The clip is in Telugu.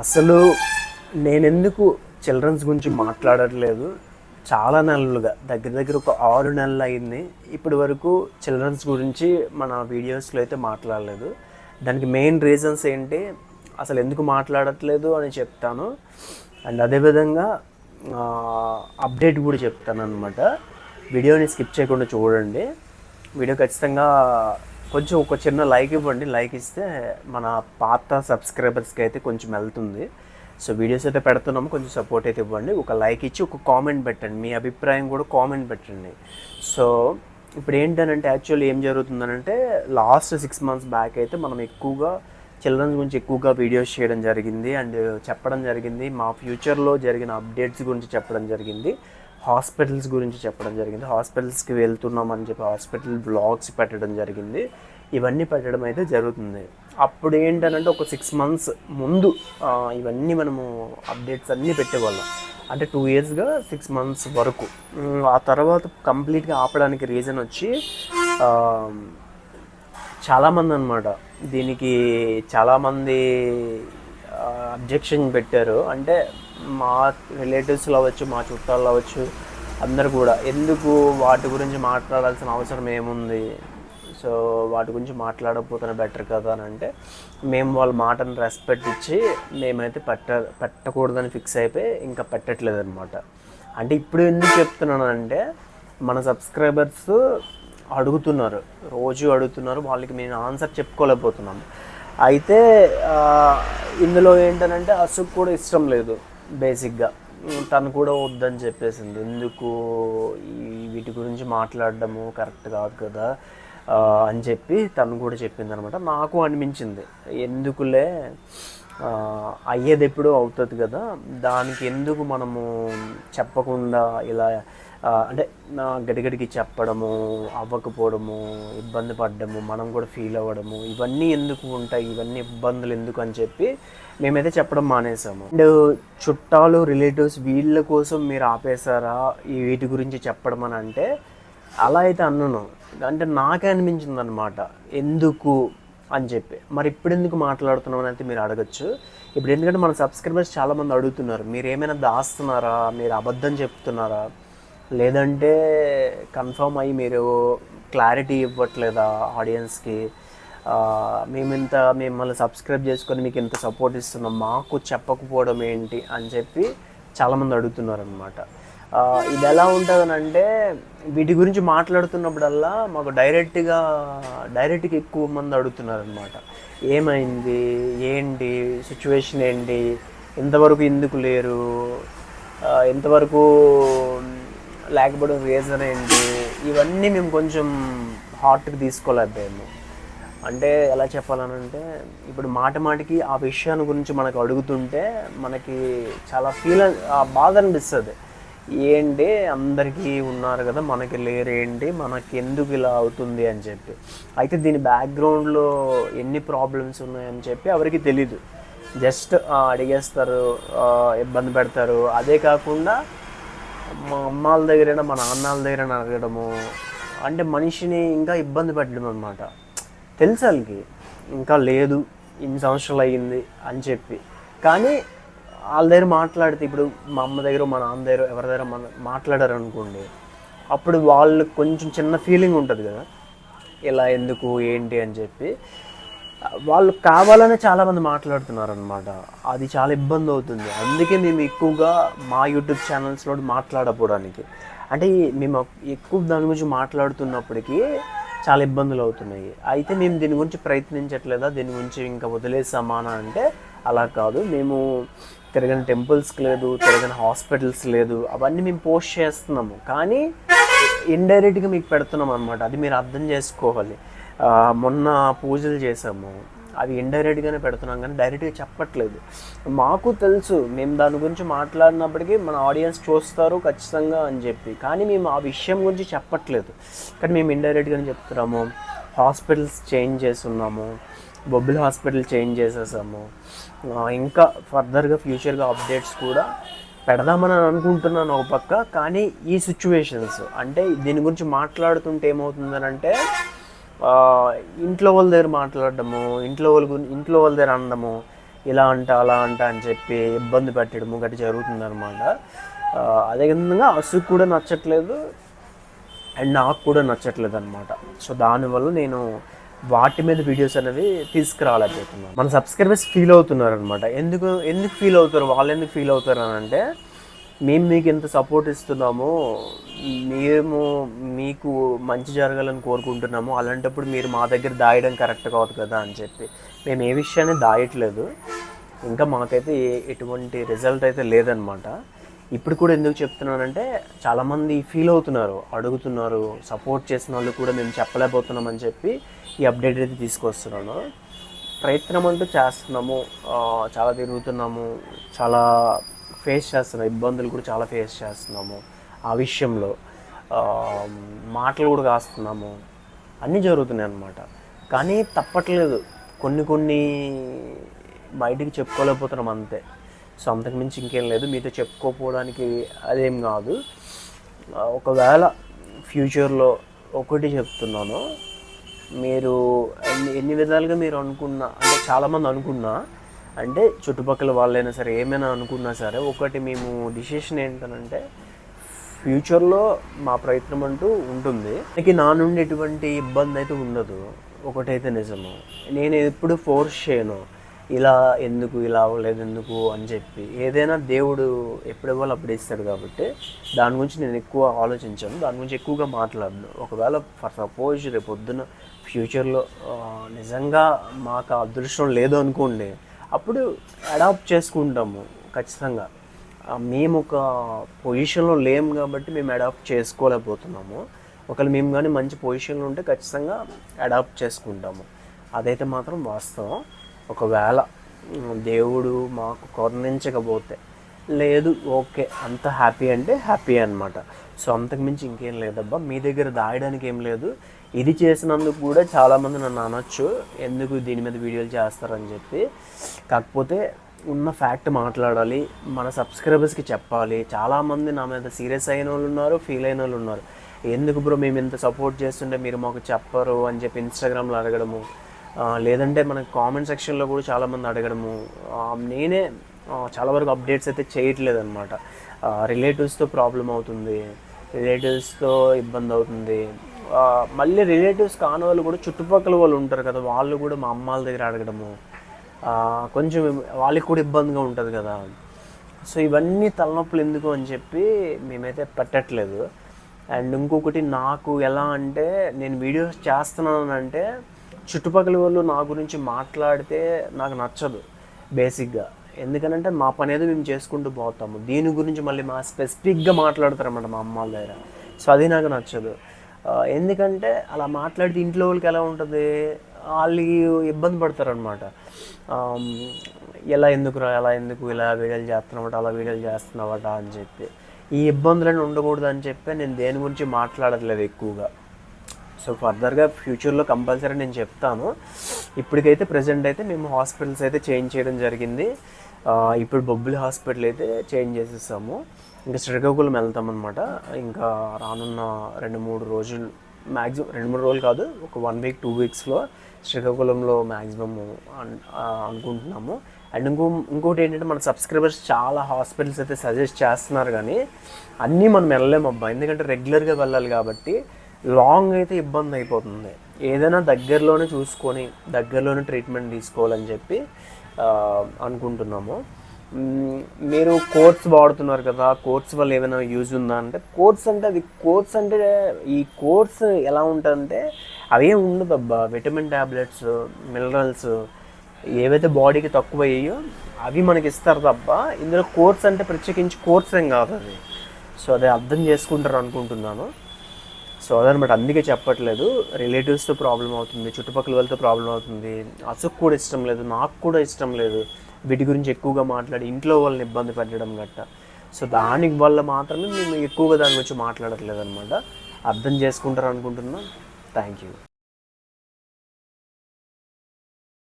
అసలు నేనెందుకు చిల్డ్రన్స్ గురించి మాట్లాడట్లేదు? చాలా నెలలుగా దగ్గర దగ్గర ఒక ఆరు నెలలు అయింది. ఇప్పటి వరకు చిల్డ్రన్స్ గురించి మన వీడియోస్లో అయితే మాట్లాడలేదు. దానికి మెయిన్ రీజన్స్ ఏంటి? అసలు ఎందుకు మాట్లాడట్లేదు అని చెప్తాను. అండ్ అదేవిధంగా అప్డేట్ కూడా చెప్తాను అనమాట వీడియోని స్కిప్ చేయకుండా చూడండి. వీడియో ఖచ్చితంగా కొంచెం ఒక చిన్న లైక్ ఇవ్వండి. లైక్ ఇస్తే మన పాత సబ్స్క్రైబర్స్కి అయితే కొంచెం వెళ్తుంది. సో వీడియోస్ అయితే పెడుతున్నాము. కొంచెం సపోర్ట్ అయితే ఇవ్వండి. ఒక లైక్ ఇచ్చి ఒక కామెంట్ పెట్టండి. మీ అభిప్రాయం కూడా కామెంట్ పెట్టండి. సో ఇప్పుడు ఏంటనంటే యాక్చువల్లీ ఏం జరుగుతుందనంటే లాస్ట్ సిక్స్ మంత్స్ బ్యాక్ అయితే మనం ఎక్కువగా చిల్డ్రన్స్ గురించి ఎక్కువగా వీడియోస్ చేయడం జరిగింది. అండ్ చెప్పడం జరిగింది. మా ఫ్యూచర్లో జరిగిన అప్డేట్స్ గురించి చెప్పడం జరిగింది. హాస్పిటల్స్ గురించి చెప్పడం జరిగింది. హాస్పిటల్స్కి వెళ్తున్నామని చెప్పి హాస్పిటల్ బ్లాగ్స్ పెట్టడం జరిగింది. ఇవన్నీ పెట్టడం అయితే జరుగుతుంది. అప్పుడు ఏంటనంటే ఒక సిక్స్ మంత్స్ ముందు ఇవన్నీ మనము అప్డేట్స్ అన్నీ పెట్టేవాళ్ళం. అంటే టూ ఇయర్స్గా సిక్స్ మంత్స్ వరకు. ఆ తర్వాత కంప్లీట్గా ఆపడానికి రీజన్ వచ్చి చాలామంది అనమాట దీనికి చాలామంది అబ్జెక్షన్ పెట్టారు. అంటే మా రిలేటివ్స్లో అవ్వచ్చు మా చుట్టాల్లో అవ్వచ్చు అందరు కూడా. ఎందుకు వాటి గురించి మాట్లాడాల్సిన అవసరం ఏముంది? సో వాటి గురించి మాట్లాడకపోతేనే బెటర్ కదా అని అంటే మేము వాళ్ళ మాటను రెస్పెక్ట్ ఇచ్చి మేమైతే పెట్ట పెట్టకూడదని ఫిక్స్ అయిపోయి ఇంకా పెట్టట్లేదు అనమాట అంటే ఇప్పుడు ఎందుకు చెప్తున్నాను అంటే మన సబ్స్క్రైబర్స్ అడుగుతున్నారు. రోజు అడుగుతున్నారు వాళ్ళకి మేము ఆన్సర్ చెప్పుకోలేకపోతున్నాం. అయితే ఇందులో ఏంటనంటే అసుకు కూడా ఇష్టం లేదు. బేసిక్గా. తను కూడా వద్దని చెప్పేసింది. ఎందుకు? వీటి గురించి మాట్లాడడము కరెక్ట్ కాదు కదా అని చెప్పి తను కూడా చెప్పింది అనమాట నాకు అనిపించింది. ఎందుకులే? అయ్యేది ఎప్పుడూ అవుతుంది కదా. దానికి ఎందుకు మనము చెప్పకుండా ఇలా అంటే నా గడిగడికి చెప్పడము అవ్వకపోవడము ఇబ్బంది పడ్డము మనం కూడా ఫీల్ అవ్వడము ఇవన్నీ ఎందుకు ఉంటాయి ఇవన్నీ ఇబ్బందులు ఎందుకు అని చెప్పి మేమైతే చెప్పడం మానేసాము. అండ్ చుట్టాలు రిలేటివ్స్ వీళ్ళ కోసం మీరు ఆపేశారా? ఈ వీటి గురించి చెప్పడం అని అంటే అలా అయితే అన్నను. అంటే నాకే అనిపించింది అనమాట ఎందుకు అని చెప్పి. మరి ఇప్పుడు ఎందుకు మాట్లాడుతున్నాం అని అయితే మీరు అడగచ్చు. ఇప్పుడు ఎందుకంటే మన సబ్స్క్రైబర్స్ చాలామంది అడుగుతున్నారు. మీరు ఏమైనా దాస్తున్నారా? మీరు అబద్ధం చెప్తున్నారా? లేదంటే కన్ఫర్మ్ అయ్యి మీరు క్లారిటీ ఇవ్వట్లేదా ఆడియన్స్కి మేము ఇంత మిమ్మల్ని సబ్స్క్రైబ్ చేసుకొని మీకు ఇంత సపోర్ట్ ఇస్తున్నాం మాకు చెప్పకపోవడం ఏంటి అని చెప్పి చాలామంది అడుగుతున్నారు అనమాట ఇది ఎలా ఉంటుందనంటే వీటి గురించి మాట్లాడుతున్నప్పుడల్లా మాకు డైరెక్ట్గా డైరెక్ట్గా ఎక్కువ మంది అడుగుతున్నారు అనమాట ఏమైంది? ఏంటి? సిచ్యువేషన్ ఏంటి? ఇంతవరకు ఎందుకు లేరు? ఎంతవరకు లేకపోవడం రీజన్ ఏంటి? ఇవన్నీ మేము కొంచెం హార్ట్కి తీసుకోలేకపోయాము. అంటే ఎలా చెప్పాలనంటే ఇప్పుడు మాట మాటికి ఆ విషయాన్ని గురించి మనకు అడుగుతుంటే మనకి చాలా ఫీల్ బాధ అనిపిస్తుంది. ఏంటి? అందరికీ ఉన్నారు కదా మనకి లేరు ఏంటి? మనకి ఎందుకు ఇలా అవుతుంది అని చెప్పి. అయితే దీని బ్యాక్గ్రౌండ్లో ఎన్ని ప్రాబ్లమ్స్ ఉన్నాయని చెప్పి ఎవరికి తెలీదు. జస్ట్ అడిగేస్తారు ఇబ్బంది పెడతారు. అదే కాకుండా మా అమ్మాళ్ళ దగ్గరైనా మా నాన్నల దగ్గర అడగడము. అంటే మనిషిని ఇంకా ఇబ్బంది పెట్టడం అనమాట తెలుసు వాళ్ళకి ఇంకా లేదు ఇన్ని సంవత్సరాలు అయ్యింది అని చెప్పి. కానీ వాళ్ళ దగ్గర మాట్లాడితే ఇప్పుడు మా అమ్మ దగ్గర మా నాన్న దగ్గర ఎవరి దగ్గర మన మాట్లాడారు అనుకోండి అప్పుడు వాళ్ళు కొంచెం చిన్న ఫీలింగ్ ఉంటుంది కదా. ఇలా ఎందుకు ఏంటి అని చెప్పి. వాళ్ళు కావాలనే చాలామంది మాట్లాడుతున్నారు అనమాట అది చాలా ఇబ్బంది అవుతుంది. అందుకే మేము ఎక్కువగా మా యూట్యూబ్ ఛానల్స్లో మాట్లాడకపోవడానికి అంటే మేము ఎక్కువ దాని గురించి మాట్లాడుతున్నప్పటికీ చాలా ఇబ్బందులు అవుతున్నాయి. అయితే మేము దీని గురించి ప్రయత్నించట్లేదా? దీని గురించి ఇంకా వదిలేసామానా అంటే అలా కాదు. మేము తిరగని టెంపుల్స్కి లేదు తిరగని హాస్పిటల్స్ లేదు. అవన్నీ మేము పోస్ట్ చేస్తున్నాము. కానీ ఇండైరెక్ట్గా మీకు పెడుతున్నాం అనమాట అది మీరు అర్థం చేసుకోవాలి. మొన్న పూజలు చేసాము అవి ఇండైరెక్ట్గానే పెడుతున్నాం కానీ డైరెక్ట్గా చెప్పట్లేదు. మాకు తెలుసు మేము దాని గురించి మాట్లాడినప్పటికీ మన ఆడియన్స్ చూస్తారు ఖచ్చితంగా అని చెప్పి. కానీ మేము ఆ విషయం గురించి చెప్పట్లేదు. కానీ మేము ఇండైరెక్ట్గానే చెప్తున్నాము. హాస్పిటల్స్ చేంజ్ చేస్తున్నాము. బొబ్బిల్ హాస్పిటల్ చేంజ్ చేసేసాము. ఇంకా ఫర్దర్గా ఫ్యూచర్గా అప్డేట్స్ కూడా పెడదామని అనుకుంటున్నాను ఒక పక్క. కానీ ఈ సిచ్యువేషన్స్ అంటే దీని గురించి మాట్లాడుతుంటే ఏమవుతుందనంటే అంటే ఇంట్లో వాళ్ళ దగ్గర మాట్లాడడము ఇంట్లో వాళ్ళ ఇంట్లో వాళ్ళ దగ్గర అనడము ఇలా అంట అలా అంట అని చెప్పి ఇబ్బంది పెట్టడము గట్టి జరుగుతుంది అనమాట అదే విధంగా అసుకు కూడా నచ్చట్లేదు అండ్ నాకు కూడా నచ్చట్లేదు అనమాట సో దానివల్ల నేను వాటి మీద వీడియోస్ అనేవి తీసుకురాలేకపోతున్నాను. మన సబ్స్క్రైబర్స్ ఫీల్ అవుతున్నారు అనమాట ఎందుకు ఎందుకు ఫీల్ అవుతారు? వాళ్ళు ఎందుకు ఫీల్ అవుతారు అని అంటే మేము మీకు ఎంత సపోర్ట్ ఇస్తున్నామో మేము మీకు మంచి జరగాలని కోరుకుంటున్నాము అలాంటప్పుడు మీరు మా దగ్గర దాయడం కరెక్ట్ కాదు కదా అని చెప్పి. మేము ఏ విషయాన్ని దాయట్లేదు. ఇంకా మాకైతే ఎటువంటి రిజల్ట్ అయితే లేదనమాట ఇప్పుడు కూడా ఎందుకు చెప్తున్నానంటే చాలామంది ఫీల్ అవుతున్నారు అడుగుతున్నారు సపోర్ట్ చేసిన వాళ్ళు కూడా మేము చెప్పలేకపోతున్నామని చెప్పి ఈ అప్డేట్ అయితే తీసుకొస్తున్నాను. ప్రయత్నం అంటూ చేస్తున్నాము చాలా తిరుగుతున్నాము చాలా ఫేస్ చేస్తున్న ఇబ్బందులు కూడా చాలా ఫేస్ చేస్తున్నాము. ఆ విషయంలో మాటలు కూడా కాస్తున్నాము అన్నీ జరుగుతున్నాయి అన్నమాట. కానీ తప్పట్లేదు. కొన్ని కొన్ని బయటికి చెప్పుకోలేకపోతున్నాం అంతే. సో అంతకుమించి ఇంకేం లేదు. మీతో చెప్పుకోపోవడానికి అదేం కాదు. ఒకవేళ ఫ్యూచర్లో ఒకటి చెప్తున్నాను. మీరు ఎన్ని ఎన్ని విధాలుగా మీరు అనుకున్నా అంటే చాలామంది అనుకున్నా అంటే చుట్టుపక్కల వాళ్ళైనా సరే ఏమైనా అనుకున్నా సరే ఒకటి మేము డిసిషన్ ఏంటనంటే ఫ్యూచర్లో మా ప్రయత్నం అంటూ ఉంటుంది. మనకి నా నుండి ఎటువంటి ఇబ్బంది అయితే ఉండదు. ఒకటైతే నిజము. నేను ఎప్పుడు ఫోర్స్ చేయను. ఇలా ఎందుకు ఇలా అవ్వలేదు ఎందుకు అని చెప్పి. ఏదైనా దేవుడు ఎప్పుడు ఇవ్వాలి అప్పుడు ఇస్తాడు కాబట్టి దాని గురించి నేను ఎక్కువ ఆలోచించాను. దాని గురించి ఎక్కువగా మాట్లాడను. ఒకవేళ ఫర్ సపోజ్ రేపు పొద్దున ఫ్యూచర్లో నిజంగా మాకు అదృష్టం లేదు అనుకోండి అప్పుడు అడాప్ట్ చేసుకుంటాము ఖచ్చితంగా. మేము ఒక పొజిషన్లో లేము కాబట్టి మేము అడాప్ట్ చేసుకోలేకపోతున్నాము. ఒకవేళ మేము కానీ మంచి పొజిషన్లో ఉంటే ఖచ్చితంగా అడాప్ట్ చేసుకుంటాము. అదైతే మాత్రం వాస్తవం. ఒకవేళ దేవుడు మాకు కరుణించకపోతే లేదు ఓకే. అంత హ్యాపీ అంటే హ్యాపీ అనమాట సో అంతకుమించి ఇంకేం లేదబ్బా. మీ దగ్గర దాయడానికి ఏం లేదు. ఇది చేసినందుకు కూడా చాలామంది నన్ను అనొచ్చు. ఎందుకు దీని మీద వీడియోలు చేస్తారని చెప్పి. కాకపోతే ఉన్న ఫ్యాక్ట్ మాట్లాడాలి. మన సబ్స్క్రైబర్స్కి చెప్పాలి. చాలామంది నా మీద సీరియస్ అయిన వాళ్ళు ఉన్నారు ఫీల్ అయిన వాళ్ళు ఉన్నారు. ఎందుకు బ్రో మేము ఇంత సపోర్ట్ చేస్తుంటే మీరు మాకు చెప్పరు అని చెప్పి ఇన్స్టాగ్రామ్లో అడగడము. లేదంటే మనకి కామెంట్ సెక్షన్లో కూడా చాలామంది అడగడము. నేనే చాలా వరకు అప్డేట్స్ అయితే చేయట్లేదు అనమాట రిలేటివ్స్తో ప్రాబ్లం అవుతుంది రిలేటివ్స్తో ఇబ్బంది అవుతుంది. మళ్ళీ రిలేటివ్స్ కాని వాళ్ళు కూడా చుట్టుపక్కల వాళ్ళు ఉంటారు కదా వాళ్ళు కూడా మా అమ్మ వాళ్ళ దగ్గర అడగడము. కొంచెం వాళ్ళకి కూడా ఇబ్బందిగా ఉంటుంది కదా. సో ఇవన్నీ తలనొప్పులు ఎందుకు అని చెప్పి మేమైతే పెట్టట్లేదు. అండ్ ఇంకొకటి నాకు ఎలా అంటే నేను వీడియోస్ చేస్తున్నాను అంటే చుట్టుపక్కల వాళ్ళు నా గురించి మాట్లాడితే నాకు నచ్చదు బేసిక్గా ఎందుకనంటే మా పని ఏదో మేము చేసుకుంటూ పోతాము. దీని గురించి మళ్ళీ మా స్పెసిఫిక్గా మాట్లాడతారన్నమాట మా అమ్మ వాళ్ళ దగ్గర. సో అది నాకు నచ్చదు. ఎందుకంటే అలా మాట్లాడితే ఇంట్లో వాళ్ళకి ఎలా ఉంటుంది? వాళ్ళు ఇబ్బంది పడతారనమాట ఎలా ఎందుకురా ఎలా ఎందుకు ఇలా వీడియోలు చేస్తున్నావట అలా వీడియోలు చేస్తున్నావట అని చెప్పి. ఈ ఇబ్బందులను ఉండకూడదు అని చెప్పి నేను దేని గురించి మాట్లాడట్లేదు ఎక్కువగా. సో ఫర్దర్గా ఫ్యూచర్లో కంపల్సరీ నేను చెప్తాను. ఇప్పటికైతే ప్రజెంట్ అయితే మేము హాస్పిటల్స్ అయితే చేంజ్ చేయడం జరిగింది. ఇప్పుడు బొబ్బులి హాస్పిటల్ అయితే చేంజ్ చేసేసాము. ఇంకా శ్రీకాకుళం వెళ్తామన్నమాట. ఇంకా రానున్న రెండు మూడు రోజులు మ్యాక్సిమం రెండు మూడు రోజులు కాదు ఒక వన్ వీక్ టూ వీక్స్లో శ్రీకాకుళంలో మ్యాక్సిమం అనుకుంటున్నాము. అండ్ ఇంకో ఇంకోటి ఏంటంటే మన సబ్స్క్రైబర్స్ చాలా హాస్పిటల్స్ అయితే సజెస్ట్ చేస్తున్నారు కానీ అన్నీ మనం వెళ్ళలేము అబ్బా. ఎందుకంటే రెగ్యులర్గా వెళ్ళాలి కాబట్టి లాంగ్ అయితే ఇబ్బంది అయిపోతుంది. ఏదైనా దగ్గరలోనే చూసుకొని దగ్గరలోనే ట్రీట్మెంట్ తీసుకోవాలని చెప్పి అనుకుంటున్నాము. మీరు కోర్స్ వాడుతున్నారు కదా కోర్స్ వల్ల ఏమైనా యూజ్ ఉందా అంటే కోర్స్ అంటే అది కోర్స్ అంటే ఈ కోర్స్ ఎలా ఉంటుందంటే అవే ఉండదు అబ్బా. విటమిన్ ట్యాబ్లెట్స్ మినరల్స్ ఏవైతే బాడీకి తక్కువ అయ్యాయో అవి మనకి ఇస్తారు తప్ప ఇందులో కోర్స్ అంటే ప్రత్యేకించి కోర్స్ ఏం కాదు అది. సో అది అర్థం చేసుకుంటారు అనుకుంటున్నాను. సో అదనమాట అందుకే చెప్పట్లేదు. రిలేటివ్స్తో ప్రాబ్లం అవుతుంది చుట్టుపక్కల వాళ్ళతో ప్రాబ్లం అవుతుంది. అసుకు కూడా ఇష్టం లేదు నాకు కూడా ఇష్టం లేదు వీటి గురించి ఎక్కువగా మాట్లాడి ఇంట్లో వాళ్ళని ఇబ్బంది పెట్టడం గట్ట. సో దానికి వల్ల మాత్రమే మేము ఎక్కువగా దాని గురించి మాట్లాడట్లేదు అనమాట అర్థం చేసుకుంటారు అనుకుంటున్నాం థ్యాంక్ యూ